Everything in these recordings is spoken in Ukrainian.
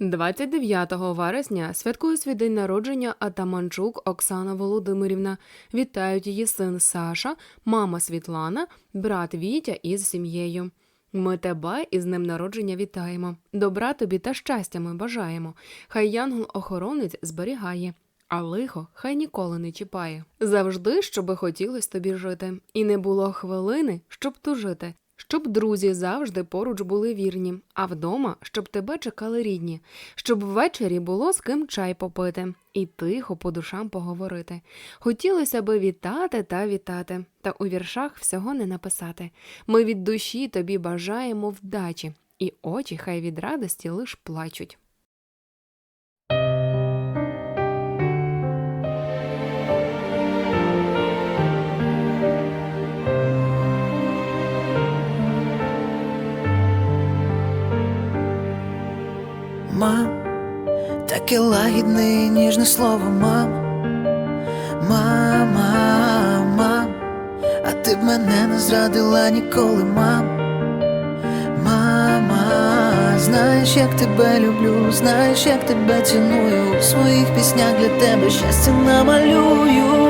29 вересня святкує свій день народження Атаманчук Оксана Володимирівна. Вітають її син Саша, мама Світлана, брат Вітя із сім'єю. Ми тебе із днем народження вітаємо. Добра тобі та щастя ми бажаємо. Хай янгол-охоронець зберігає, а лихо хай ніколи не чіпає. Завжди, щоби хотілось тобі жити, і не було хвилини, щоб тужити. Щоб друзі завжди поруч були вірні, а вдома, щоб тебе чекали рідні, щоб ввечері було з ким чай попити і тихо по душам поговорити. Хотілося би вітати та вітати, та у віршах всього не написати. Ми від душі тобі бажаємо вдачі, і очі хай від радості лиш плачуть. Таке лагідне і ніжне слово, мама, мама, мам, а ти б мене не зрадила ніколи, мам, мама, знаєш, як тебе люблю, знаєш, як тебе ціную, у своїх піснях для тебе щастя намалюю.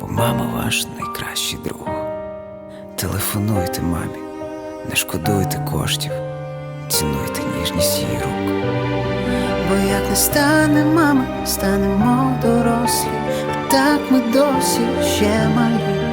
бо мама ваш найкращий друг. Телефонуйте мамі, не шкодуйте коштів, цінуйте ніжність її рук. Бо як не стане мама, станемо дорослі, так ми досі ще малі.